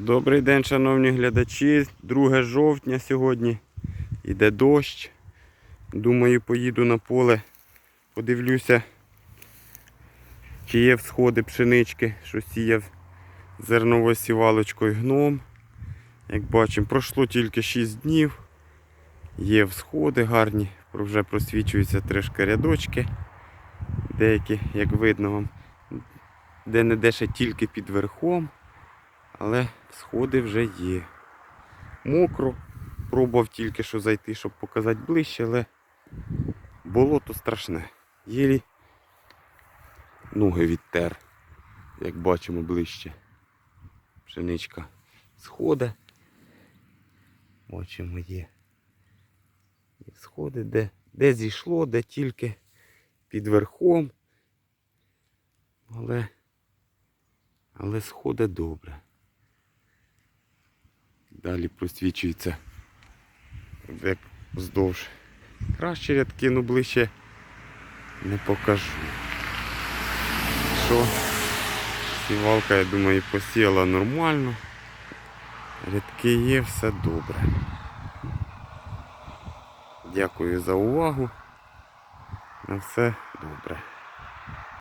Добрий день, шановні глядачі. 2 жовтня сьогодні. Іде дощ. Думаю, поїду на поле, подивлюся, чи є всходи пшенички, що сіяв зерновосівалочкою гном. Як бачимо, пройшло тільки 6 днів. Є всходи гарні, вже просвічуються трішки рядочки. Деякі, як видно вам, де-не-де ще тільки під верхом. Але сходи вже є. Мокро. Пробував тільки що зайти, щоб показати ближче, але болото страшне. Єлі ноги відтер, як бачимо ближче. Пшеничка сходи. Бачимо є. Є сходи, де, де зійшло, де тільки під верхом. Але, але сходи добре. Далі просвічується як вздовж. Краще рядки, ну ближче не покажу. Що сівалка, я думаю, посіяла нормально. Рядки є, все добре. Дякую за увагу. На все добре.